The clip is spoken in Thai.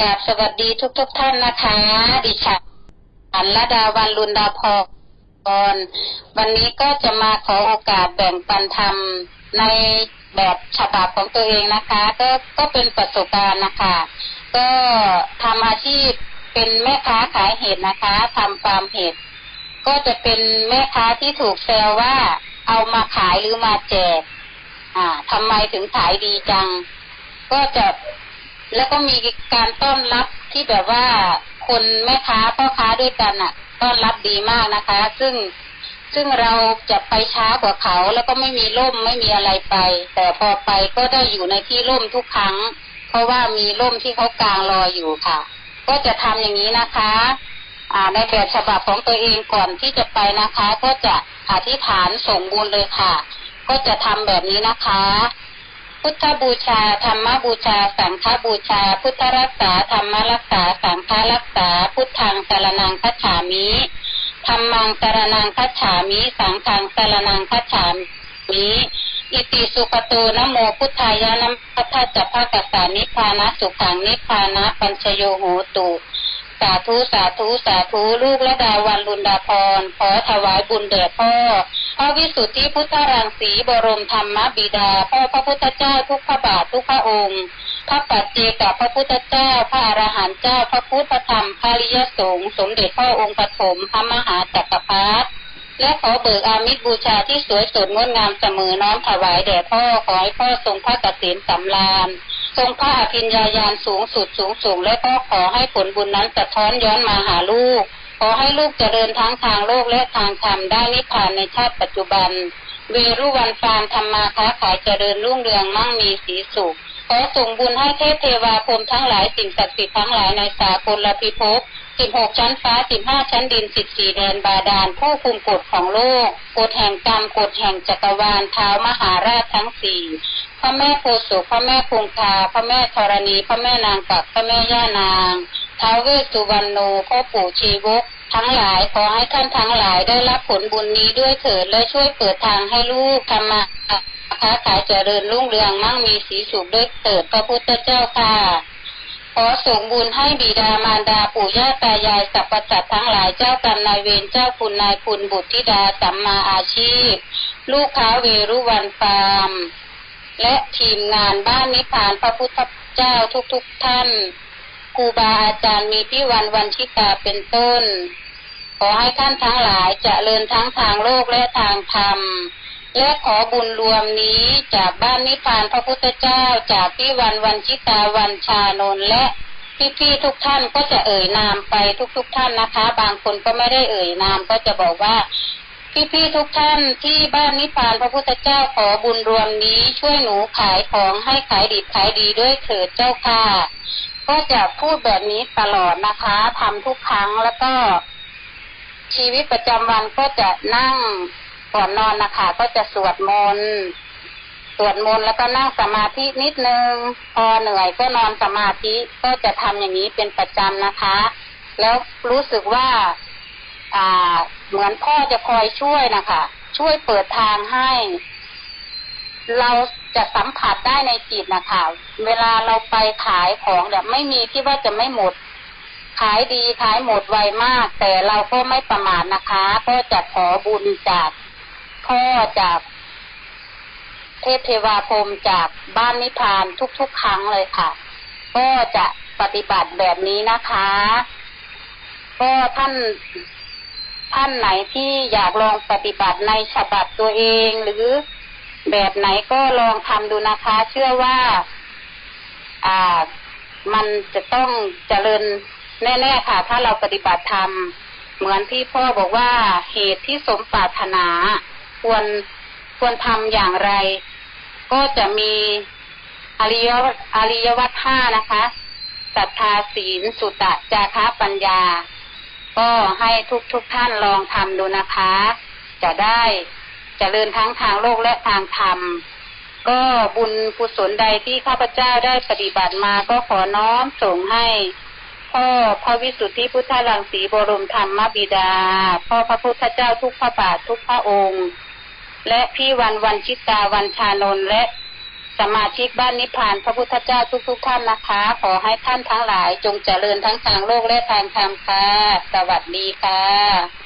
กราบสวัสดีทุกๆทท่านนะคะ ดิฉันอัละดาวันลุนดาพรวันนี้ก็จะมาขอโอกาสแบ่งปันธรรมในแบบฉบับของตัวเองนะคะ ก็ก็เป็นประสบการณ์นะคะ ก็ทำอาชีพเป็นแม่ค้าขายเห็ดนะคะทำฟาร์มเห็ดก็จะเป็นแม่ค้าที่ถูกแซวว่าเอามาขายหรือมาแจก อ่าทำไมถึงขายดีจัง ก็จะ แล้วก็มีการต้อนรับที่แบบว่าคนแม่ค้าพ่อค้าด้วยกันอะ ต้อนรับดีมากนะคะ ซึ่งซึ่งเราจะไปช้ากว่าเขา แล้วก็ไม่มีร่มไม่มีอะไรไป แต่พอไปก็ได้อยู่ในที่ร่มทุกครั้ง เพราะว่ามีร่มที่เขากางรออยู่ค่ะ ก็จะทำอย่างนี้นะคะ อ่า ในแบบฉบับของตัวเองก่อนที่จะไปนะคะ ก็จะอธิษฐานส่งบุญเลยค่ะ ก็จะทำแบบนี้นะคะ พุทธบูชา ธรรมบูชา สังฆบูชา พุทธรักษา ธรรมรักษา สังฆรักษา พุทธังสารนังคัจฉามิธรรมังสารนังคัจฉามิสังฆังสารนังคัจฉามิอิติสุปโตนโมพุทธายานัมพัทธจัพพกัสสานิพานะสุขังนิพานะปัญชโยโหตุ สาธุสาธุสาธุลูกและดาวันลุนดาพรขอถวายบุญแด่พ่อพระวิสุทธิพุทธรังสีบรมธรรมบิดาพ่อพระพุทธเจ้าทุกพระบาททุกพระองค์พระปัจเจกับพระพุทธเจ้า พระอรหันต์เจ้า พระพุทธธรรมพระริยสงฆ์สมเด็จพ่อองค์ปฐมพระมหาจักรพรรดิและขอเบิกอามิตรบูชาที่สวยสดงดงามเสมอน้อมถวายแด่พ่อขอให้พ่อทรงพระเกษมสำราญ ทรงพระอภิญญาญาณสูงสุดสูงสูง และก็ขอให้ผลบุญนั้นสะท้อนย้อนมาหาลูก ขอให้ลูกเจริญทั้งทางโลกและทางธรรมได้นิพพานในชาติปัจจุบัน เวรุวันฟานธรรมาค้าขายเจริญรุ่งเรืองมั่งมีสีสุข ขอส่งบุญให้เทพเทวาพรมทั้งหลายสิ่งศักดิ์สิทธิ์ทั้งหลายในสากลพิภพสิบหกชั้นฟ้าสิบห้าชั้นดินสิบสี่แดนบาดาลผู้คุมกฎของโลกกฎแห่งกรรมกฎแห่งจักรวาลเท้ามหาราชทั้งสี่พระแม่โพสุพระแม่คงคาพระแม่ธรณี พระแม่นางกักพระแม่ย่านางท้าวเวสสุวรรณโนพ่อปู่ชีวกทั้งหลายขอให้ท่านทั้งหลายได้รับผลบุญนี้ด้วยเถิดและช่วยเปิดทางให้ลูกธรรมะ ค้าขายเจริญรุ่งเรืองมั่งมีสีสุขด้วยเถิดพระพุทธเจ้าค่ะ ขอส่งบุญให้บิดามารดาปู่ย่าตายายสัพพสัตทั้งหลายเจ้ากรรมนายเวรเจ้าคุณนายคุณบุตรธิดาสัมมาอาชีพ ลูกค้าเวรุวันฟาร์มและทีมงานบ้านนิพพานพระพุทธเจ้าทุกๆทท่านครูบาอาจารย์มีพี่วันวันชิตาเป็นต้น ขอให้ท่านทั้งหลายจเจริญทั้งทางโลกและทางธรรม และขอบุญรวมนี้จากบ้านนิพพานพระพุทธเจ้าจากพี่วันวันชิตาวันชานนและพี่ๆทุกท่านก็จะเอ่ยนามไปทุกๆทท่านนะคะ บางคนก็ไม่ได้เอ่ยนามก็จะบอกว่า พี่ๆทุกท่านที่บ้านนิพพานพระพุทธเจ้าขอบุญรวมนี้ช่วยหนูขายของให้ขายดีขายดีด้วยเถิดเจ้าค่ะ ก็จะพูดแบบนี้ตลอดนะคะทำทุกครั้งแล้วก็ชีวิตประจำวันก็จะนั่ง ก่อนนอนนะคะก็จะสวดมนต์สวดมนต์แล้วก็นั่งสมาธินิดนึง พอเหนื่อยก็นอนสมาธิก็จะทำอย่างนี้เป็นประจำนะคะ แล้วรู้สึกว่า อ่า เหมือนพ่อจะคอยช่วยนะคะช่วยเปิดทางให้ เราจะสัมผัสได้ในจิตนะคะเวลาเราไปขายของแบบไม่มีที่ว่าจะไม่หมด ขายดีขายหมดไวมาก แต่เราก็ไม่ประมาทนะคะ ก็จะขอบุญจาก พ่อจากเทพเทวาพรมจากบ้านนิพานทุกๆครั้งเลยค่ะ ก็จะปฏิบัติแบบนี้นะคะ ก็ท่านท่านไหนที่อยากลองปฏิบัติในฉบับตัวเองหรือแบบไหนก็ลองทำดูนะคะ เชื่อว่า อ่า มันจะต้องเจริญแน่ ๆ ค่ะ ถ้าเราปฏิบัติธรรมเหมือนที่พ่อบอกว่าเหตุที่สมปรารถนา ควรควรทำอย่างไร ก็จะมีอริยอริยวัฏห้านะคะศรัทธาศีลสุตะจาคะปัญญา ก็ให้ทุกทุกท่านลองทำดูนะคะ จะได้จเจริญทั้งทางโลกและทางธรรม ก็บุญกุศลใดที่ข้าพเจ้าได้ปฏิบัติมาก็ขอน้อมส่งให้พ่อพระวิสุทธิพุทธลังสีบรมธรรมบิดา พ่อพระพุทธเจ้าทุกพระบาททุกพระองค์ และพี่วันวันชิตาวันชานนและสมาชิกบ้านนิพพานพระพุทธเจ้าทุกๆท่านนะคะ ขอให้ท่านทั้งหลายจงเจริญทั้งทางโลกและทางธรรมค่ะ สวัสดีค่ะ